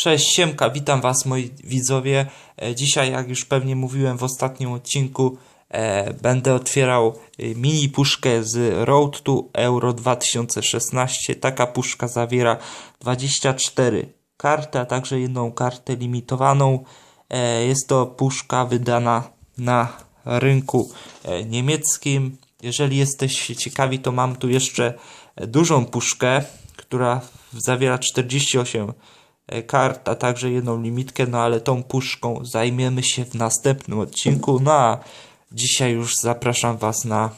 Cześć, Siemka, witam Was moi widzowie. E, Dzisiaj, jak już pewnie mówiłem w ostatnim odcinku, e, będę otwierał e, mini puszkę z Road to Euro 2016. Taka puszka zawiera 24 karty, a także jedną kartę limitowaną. E, Jest to puszka wydana na rynku e, niemieckim. Jeżeli jesteście ciekawi, to mam tu jeszcze dużą puszkę, która zawiera 48 e, kart, a także jedną limitkę, no ale tą puszką zajmiemy się w następnym odcinku. No a dzisiaj już zapraszam Was na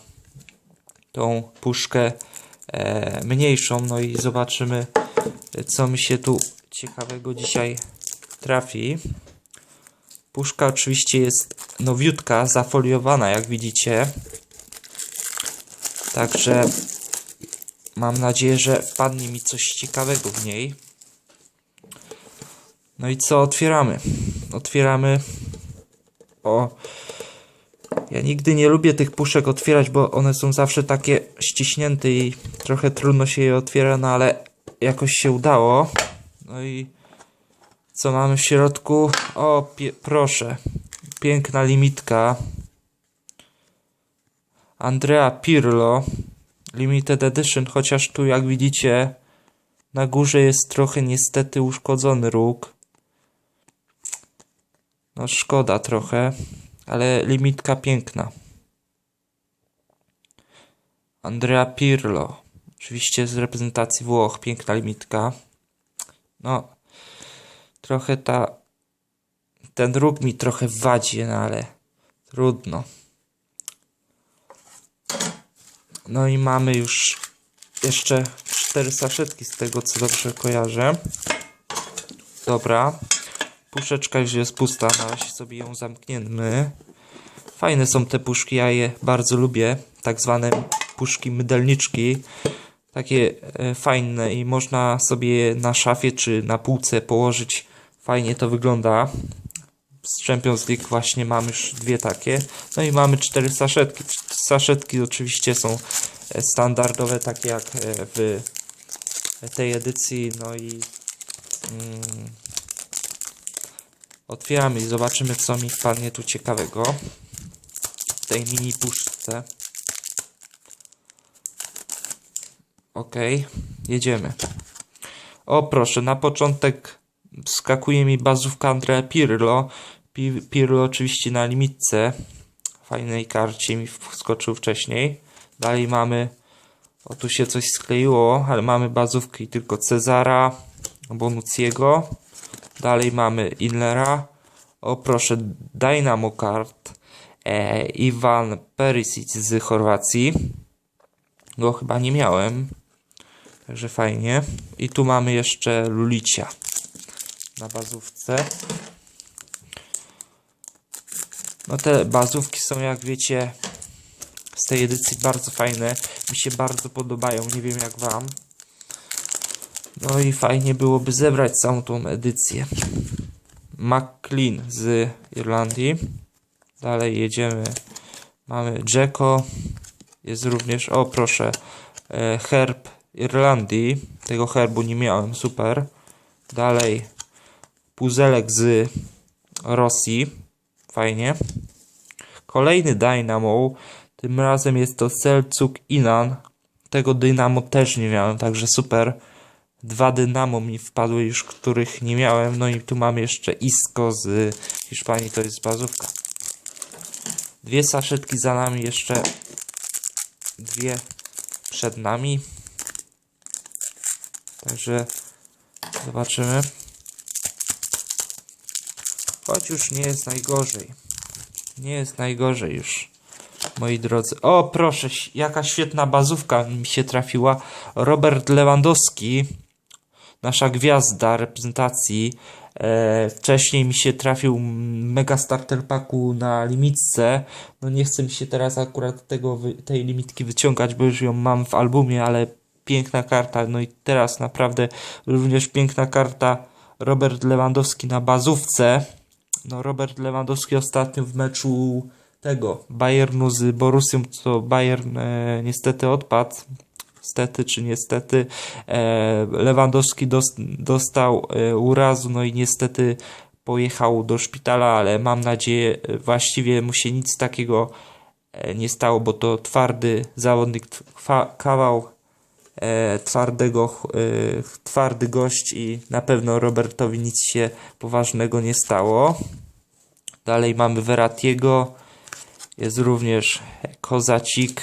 tą puszkę e, mniejszą, no i zobaczymy, e, co mi się tu ciekawego dzisiaj trafi. Puszka oczywiście jest nowiutka, zafoliowana, jak widzicie. Także mam nadzieję, że wpadnie mi coś ciekawego w niej. No i co otwieramy? Otwieramy. O. Ja nigdy nie lubię tych puszek otwierać, bo one są zawsze takie ściśnięte i trochę trudno się je otwiera, no ale jakoś się udało. No i co mamy w środku? O, proszę. Piękna limitka. Andrea Pirlo. Limited Edition, chociaż tu jak widzicie na górze jest trochę niestety uszkodzony róg. No szkoda trochę, ale limitka piękna. Andrea Pirlo. Oczywiście z reprezentacji Włoch, piękna limitka. No, trochę ta. Ten róg mi trochę wadzi, no ale trudno. No i mamy już jeszcze cztery saszetki z tego co dobrze kojarzę. Dobra. Puszeczka już jest pusta, na sobie ją zamkniemy. Fajne są te puszki, ja je bardzo lubię. Tak zwane puszki mydelniczki. Takie e, fajne i można sobie na szafie czy na półce położyć. Fajnie to wygląda. Z Champions League właśnie mamy już dwie takie. No i mamy cztery saszetki. Saszetki oczywiście są e, standardowe, takie jak e, w tej edycji. No i mm, otwieramy i zobaczymy, co mi wpadnie tu ciekawego w tej mini puszce. Ok, jedziemy. O proszę, na początek skakuje mi bazówka Andrea Pirlo. Pi- Pirlo oczywiście na limitce. Fajnej karcie mi wskoczył wcześniej. Dalej mamy, o tu się coś skleiło, ale mamy bazówki tylko Cezara, Bonucciego. Dalej mamy Inlera. O proszę, Dynamo Card. E, Iwan Perisic z Chorwacji. Go chyba nie miałem. Także fajnie. I tu mamy jeszcze Lulicia na bazówce. No te bazówki są jak wiecie z tej edycji bardzo fajne. Mi się bardzo podobają. Nie wiem jak wam. No i fajnie byłoby zebrać całą tą edycję. McLean z Irlandii. Dalej jedziemy. Mamy Jacko. Jest również, o proszę, e, herb Irlandii. Tego herbu nie miałem, super. Dalej puzelek z Rosji. Fajnie. Kolejny Dynamo. Tym razem jest to Selcuk Inan. Tego Dynamo też nie miałem, także super. Dwa Dynamo mi wpadły już, których nie miałem. No i tu mamy jeszcze Isco z Hiszpanii, to jest bazówka. Dwie saszetki za nami, jeszcze dwie przed nami. Także zobaczymy. Choć już nie jest najgorzej. Nie jest najgorzej już, moi drodzy. O, proszę, jaka świetna bazówka mi się trafiła. Robert Lewandowski, nasza gwiazda reprezentacji. E, wcześniej mi się trafił mega starter na limitce. No nie chcę mi się teraz akurat tego, tej limitki wyciągać, bo już ją mam w albumie, ale piękna karta. No i teraz naprawdę również piękna karta Robert Lewandowski na bazówce. No Robert Lewandowski ostatnio w meczu tego Bayernu z Borussią, co Bayern e, niestety odpadł. Stety czy niestety. E, Lewandowski dos, dostał e, urazu, no i niestety pojechał do szpitala, ale mam nadzieję, e, właściwie mu się nic takiego nie stało, bo to twardy zawodnik, kawał twardego, twardy gość i na pewno Robertowi nic się poważnego nie stało. Dalej mamy Veratiego, jest również Kozacik,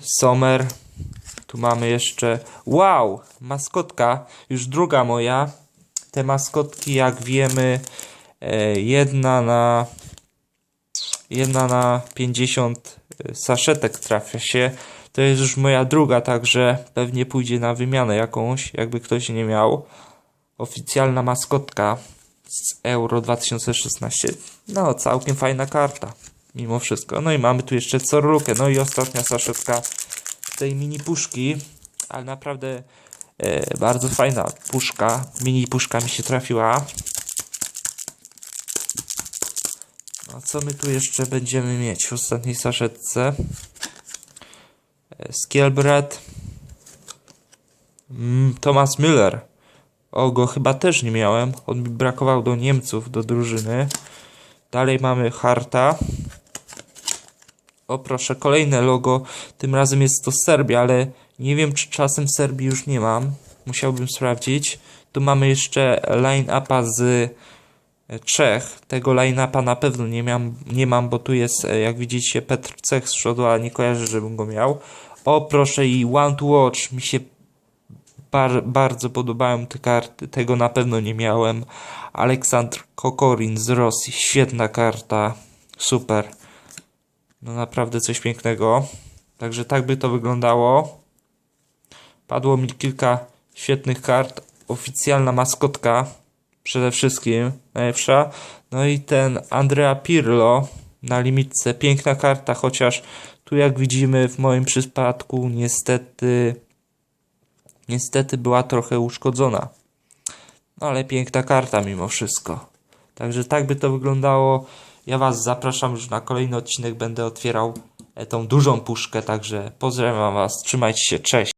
Sommer. Tu mamy jeszcze, wow, maskotka, już druga moja. Te maskotki, jak wiemy, e, jedna na jedna na 50 saszetek trafia się. To jest już moja druga, także pewnie pójdzie na wymianę jakąś, jakby ktoś nie miał. Oficjalna maskotka z Euro 2016. No, całkiem fajna karta, mimo wszystko. No i mamy tu jeszcze Corlukę. No i ostatnia saszetka tej mini puszki, ale naprawdę e, bardzo fajna puszka. Mini puszka mi się trafiła. A co my tu jeszcze będziemy mieć w ostatniej saszetce? E, Skielbred. Mm, Thomas Müller. O, go chyba też nie miałem. On mi brakował do Niemców, do drużyny. Dalej mamy Harta. O proszę, kolejne logo. Tym razem jest to Serbia, ale nie wiem czy czasem Serbii już nie mam. Musiałbym sprawdzić. Tu mamy jeszcze line-upa z Czech. Tego line-upa na pewno nie, miałem, nie mam, bo tu jest, e, jak widzicie, Petr Cech z przodu, ale nie kojarzę, żebym go miał. O, proszę, i One to Watch. Mi się bar bardzo podobają te karty. Tego na pewno nie miałem. Aleksandr Kokorin z Rosji. Świetna karta. Super. No naprawdę coś pięknego. Także tak by to wyglądało. Padło mi kilka świetnych kart. Oficjalna maskotka przede wszystkim najlepsza. No i ten Andrea Pirlo na limitce. Piękna karta, chociaż tu jak widzimy w moim przypadku niestety niestety była trochę uszkodzona. No ale piękna karta mimo wszystko. Także tak by to wyglądało. Ja Was zapraszam już na kolejny odcinek. Będę otwierał e, tą dużą puszkę. Także pozdrawiam Was. Trzymajcie się. Cześć.